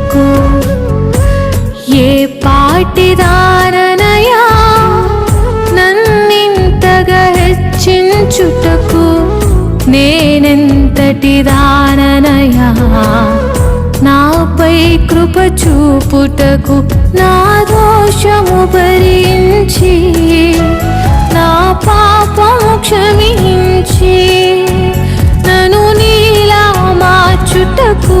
చుటకు ఏ పాటిదాననయా నన్నింతగా హెచ్చించుటకు నేనెంతటి దాననయా? నాపై కృప చూపుటకు నా దోషము భరించి నా పాపము క్షమించి నన్ను నీలా మార్చుటకు